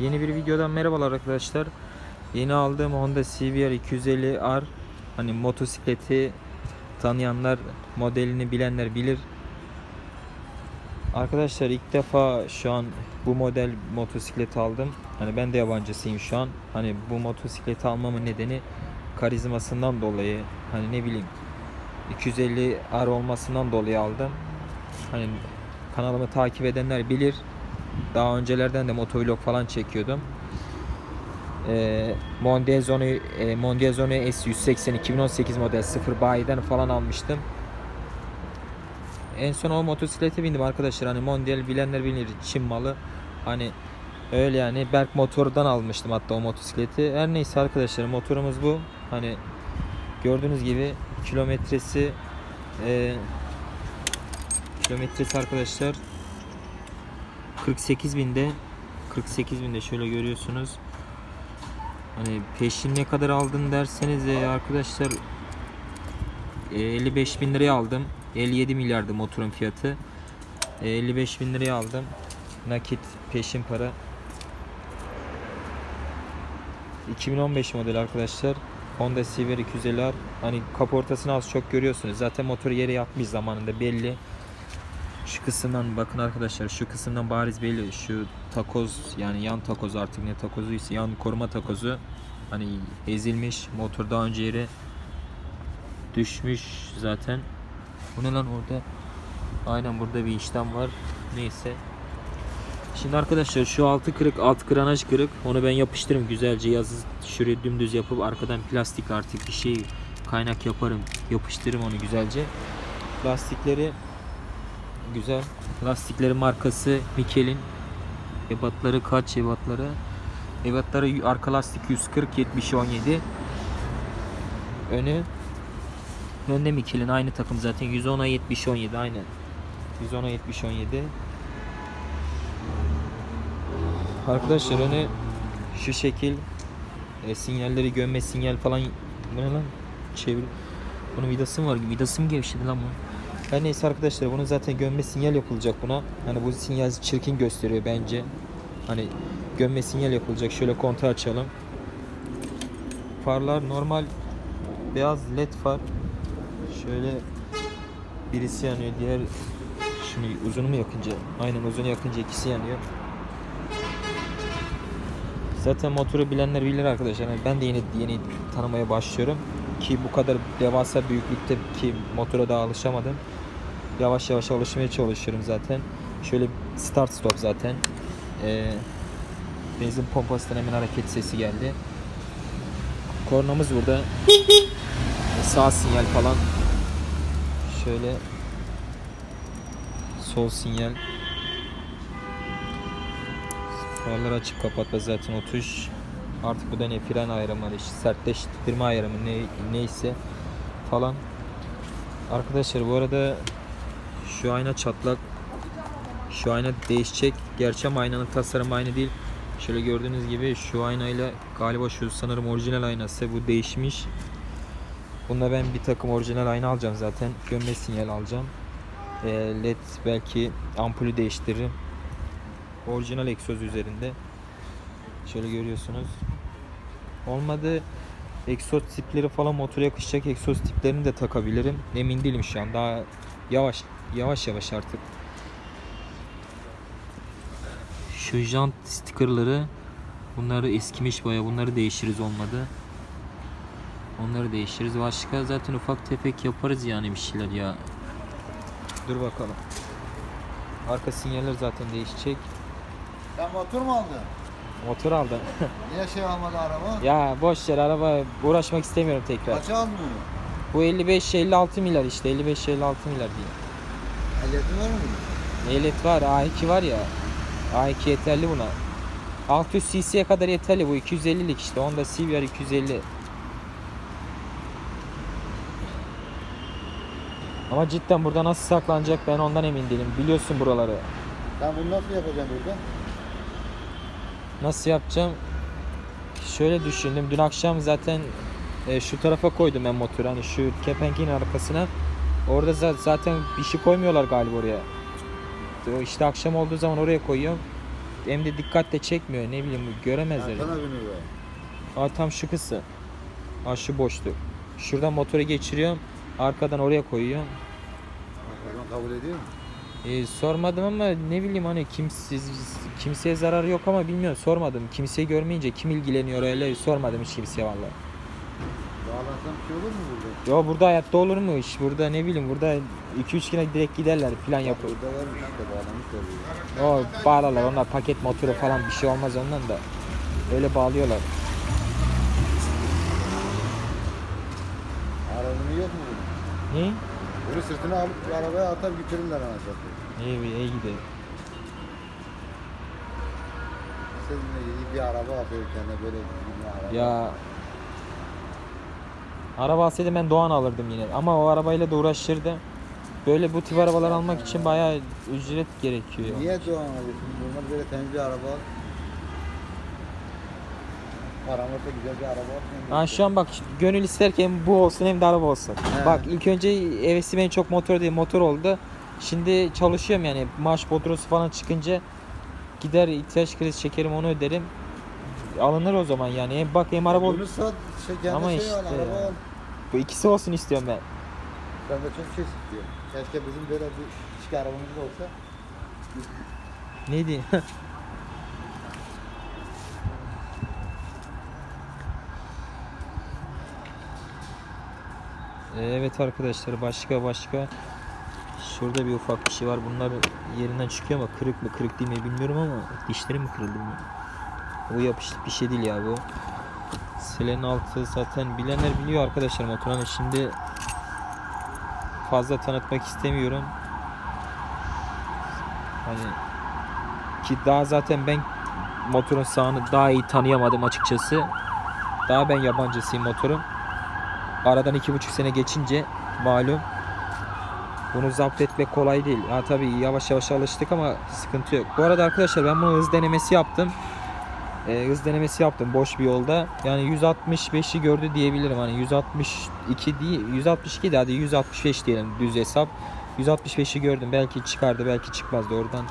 Yeni bir videodan merhabalar arkadaşlar. Yeni aldığım Honda CBR 250R hani motosikleti tanıyanlar, modelini bilenler bilir. Arkadaşlar ilk defa şu an bu model motosiklet aldım. Hani ben de yabancısıyım şu an. Hani bu motosikleti almamın nedeni karizmasından dolayı. Hani ne bileyim 250 R olmasından dolayı aldım. Hani kanalımı takip edenler bilir. Daha öncelerden de motovlog falan çekiyordum. Ee, e, Mondiazone S180 2018 model 0 bayiden falan almıştım. En son o motosiklete bindim arkadaşlar. Hani Mondial bilenler bilir Çin malı. Hani öyle yani Berk motordan almıştım hatta o motosikleti. Her neyse arkadaşlar motorumuz bu. Hani gördüğünüz gibi kilometresi e, kilometresi arkadaşlar 48 binde 48 binde şöyle görüyorsunuz. Hani peşin ne kadar aldın derseniz e, arkadaşlar e, 55 bin liraya aldım. 57 milyardı motorun fiyatı. E, 55 bin liraya aldım. Nakit peşin para. 2015 model arkadaşlar. Honda CBR 250R. Hani kaportasını az çok görüyorsunuz. Zaten motor yere yatmış zamanında belli. Şu kısımdan bakın arkadaşlar şu kısımdan bariz belli. Şu takoz yani yan takoz artık ne takozuysa yan koruma takozu hani ezilmiş. Motor daha önce yere düşmüş zaten. Bu ne lan orada? Aynen burada bir işlem var. Neyse. Şimdi arkadaşlar şu altı kırık, alt granaj kırık. Onu ben yapıştırırım güzelce yazı şuraya dümdüz yapıp arkadan plastik artık bir şey kaynak yaparım. Yapıştırırım onu güzelce. Lastikleri güzel. Lastikleri markası Michelin. Ebatları kaç ebatları? Ebatları arka lastik 140 70 17. Önü Önde Michelin aynı takım zaten 110'a 70 17 aynen. 110'a 70 17. Arkadaşlar önü şu şekil e, sinyalleri gömme sinyal falan bu ne lan? Çevir. Bunun vidası mı var? Vidası mı gevşedi lan bu? Her neyse arkadaşlar bunun zaten gömme sinyal yapılacak buna. Hani bu sinyal çirkin gösteriyor bence. Hani gömme sinyal yapılacak. Şöyle kontağı açalım. Farlar normal beyaz led far. Şöyle birisi yanıyor, diğer şunu uzunu mu yakınca? Aynen uzunu yakınca ikisi yanıyor. Zaten motoru bilenler bilir arkadaşlar. Yani ben de yeni yeni tanımaya başlıyorum ki bu kadar devasa büyüklükte ki motora daha alışamadım. Yavaş yavaş alışmaya çalışıyorum zaten. Şöyle start stop zaten. Ee, benzin pompasından hemen hareket sesi geldi. Kornamız burada. Sağ sinyal falan. Şöyle sol sinyal. Farları açıp kapatma zaten o tuş. Artık bu da ne fren ayarımı işte sertleştirme ayarımı ne, neyse falan. Arkadaşlar bu arada şu ayna çatlak. Şu ayna değişecek. Gerçi ama aynanın tasarımı aynı değil. Şöyle gördüğünüz gibi şu aynayla galiba şu sanırım orijinal aynası bu değişmiş. Bunda ben bir takım orijinal ayna alacağım zaten. Gömme sinyal alacağım. Ee, LED belki ampulü değiştiririm. Orijinal egzoz üzerinde. Şöyle görüyorsunuz. Olmadı egzoz tipleri falan motora yakışacak egzoz tiplerini de takabilirim. Emin değilim şu an. Daha yavaş yavaş yavaş artık. Şu jant stikerleri bunları eskimiş baya bunları değiştiririz olmadı. Onları değiştiririz. Başka zaten ufak tefek yaparız yani bir şeyler ya. Dur bakalım. Arka sinyaller zaten değişecek. Sen motor mu aldın? Motor aldım. Niye şey almadı araba? ya boş yer araba uğraşmak istemiyorum tekrar. Kaça aldın onu? Bu 55-56 milyar işte 55-56 milyar diye. Ehliyetin var mı? Ehliyet var A2 var ya. A2 yeterli buna. 600 cc'ye kadar yeterli bu 250'lik işte. Honda CBR 250. Ama cidden burada nasıl saklanacak ben ondan emin değilim. Biliyorsun buraları. Sen bunu nasıl yapacaksın burada? Nasıl yapacağım? Şöyle düşündüm. Dün akşam zaten e, şu tarafa koydum ben motoru. Hani şu kepengin arkasına. Orada za- zaten bir şey koymuyorlar galiba oraya. İşte akşam olduğu zaman oraya koyuyorum. hem de dikkat de çekmiyor. Ne bileyim göremezler. Arkana biniyor. Aa, tam şu kısı. Aa, şu boşluk. Şuradan motoru geçiriyorum. Arkadan oraya koyuyorum. Arkadan kabul ediyor mu? Ee, sormadım ama ne bileyim hani kimsiz kimseye zarar yok ama bilmiyorum sormadım. Kimseyi görmeyince kim ilgileniyor öyle sormadım hiç kimseye vallahi. Bağlansam bir şey olur mu burada? Ya burada hayatta olur mu iş? Burada ne bileyim burada 2-3 güne direkt giderler plan yapıyor. Burada varmış işte bağlamışlar. diyor. O bağlarlar onlar paket motoru falan bir şey olmaz ondan da. Öyle bağlıyorlar. Arabını yok mu bunun? Ne? Bunu sırtına alıp arabaya atar götürürler anasını. İyi iyi gidelim. Seninle iyi bir araba atıyor kendine böyle bir araba. Ya araba alsaydım ben Doğan alırdım yine ama o arabayla da uğraşırdı. Böyle bu tip arabalar almak için bayağı ücret gerekiyor. Niye Doğan alıyorsun? Normal böyle temiz bir araba al. Param varsa güzel bir araba al. Ha şu an bak gönül isterken bu olsun hem de araba olsun. He. Bak ilk önce hevesim en çok motor değil motor oldu. Şimdi çalışıyorum yani maaş bodrosu falan çıkınca gider ihtiyaç krizi çekerim onu öderim. Alınır o zaman yani. Hem bak hem araba Bunu sat, şey, kendine Ama şey işte al, araba ya. al. bu ikisi olsun istiyorum ben. Ben de çok şey istiyorum. Keşke bizim böyle bir küçük arabamız da olsa. Neydi? Ee, Evet arkadaşlar başka başka Şurada bir ufak bir şey var. Bunlar yerinden çıkıyor ama kırık mı kırık değil mi bilmiyorum ama dişleri mi kırıldı mı? Bu yapışık bir şey değil ya bu. Silenin altı zaten bilenler biliyor arkadaşlar motorun. Şimdi fazla tanıtmak istemiyorum. Hani ki daha zaten ben motorun sağını daha iyi tanıyamadım açıkçası. Daha ben yabancısıyım motorun. Aradan iki buçuk sene geçince malum bunu zapt etmek kolay değil. Ha tabii yavaş yavaş alıştık ama sıkıntı yok. Bu arada arkadaşlar ben bunu hız denemesi yaptım. Ee, hız denemesi yaptım boş bir yolda. Yani 165'i gördü diyebilirim. Hani 162 değil, 162 de hadi 165 diyelim düz hesap. 165'i gördüm. Belki çıkardı, belki çıkmazdı. Oradan